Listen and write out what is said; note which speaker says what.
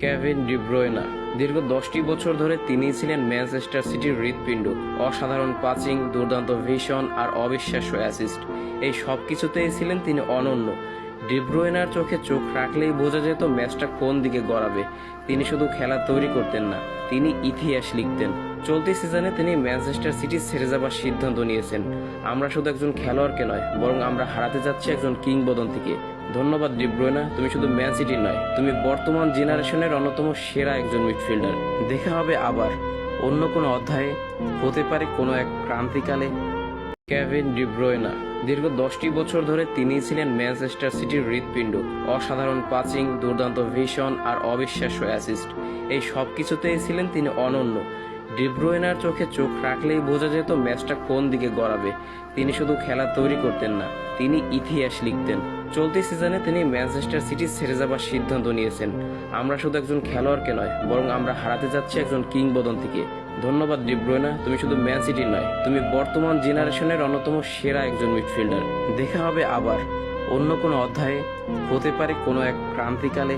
Speaker 1: Kevin দীর্ঘ দশটি বছর ধরে তিনিই ছিলেন ম্যানচেস্টার সিটির হৃৎপিণ্ড, অসাধারণ পাচিং, দুর্দান্ত ভিশন আর অবিশ্বাস্য অ্যাসিস্ট। এই সব কিছুতেই ছিলেন তিনি অনন্য। ডিব্রোয়নার চোখে চোখ রাখলেই বোঝা যেত ম্যাচটা কোন দিকে গড়াবে। তিনি শুধু খেলা তৈরি করতেন না, তিনি ইতিহাস লিখতেন। চলতি সিজনে তিনি ম্যানচেস্টার সিটি ছেড়ে যাবার সিদ্ধান্ত নিয়েছেন। আমরা শুধু একজন খেলোয়াড়কে নয়, বরং আমরা হারাতে যাচ্ছি একজন কিংবদন্তিকে। ধন্যবাদ ডিব্রোয়না তুমি শুধু ম্যান সিটির নয়, তুমি বর্তমান জেনারেশনের অন্যতম সেরা একজন মিডফিল্ডার। দেখা হবে আবার, অন্য কোনো অধ্যায়ে, হতে পারে কোনো এক ক্রান্তিকালে। কেভিন ডিব্রোয়না দীর্ঘ দশটি বছর ধরে তিনিই ছিলেন ম্যানচেস্টার সিটির হৃৎপিণ্ড, অসাধারণ পাচিং দুর্দান্ত ভিশন আর অবিশ্বাস্য অ্যাসিস্ট। এই সব কিছুতেই ছিলেন তিনি অনন্য। ডিব্রোয়েনার চোখে চোখ রাখলেই বোঝা যেত ম্যাচটা কোন দিকে গড়াবে। তিনি শুধু খেলা তৈরি করতেন না, তিনি ইতিহাস লিখতেন। চলতি সিজনে তিনি ম্যানচেস্টার সিটি ছেড়ে যাবার সিদ্ধান্ত নিয়েছেন। আমরা শুধু একজন খেলোয়াড়কে নয়, বরং আমরা হারাতে যাচ্ছি একজন কিংবদন্তিকে। ধন্যবাদ ডিব্রোয়না তুমি শুধু ম্যান সিটির নয়, তুমি বর্তমান জেনারেশনের অন্যতম সেরা একজন মিডফিল্ডার। দেখা হবে আবার অন্য কোনো অধ্যায়ে, হতে পারে কোনো এক ক্রান্তিকালে।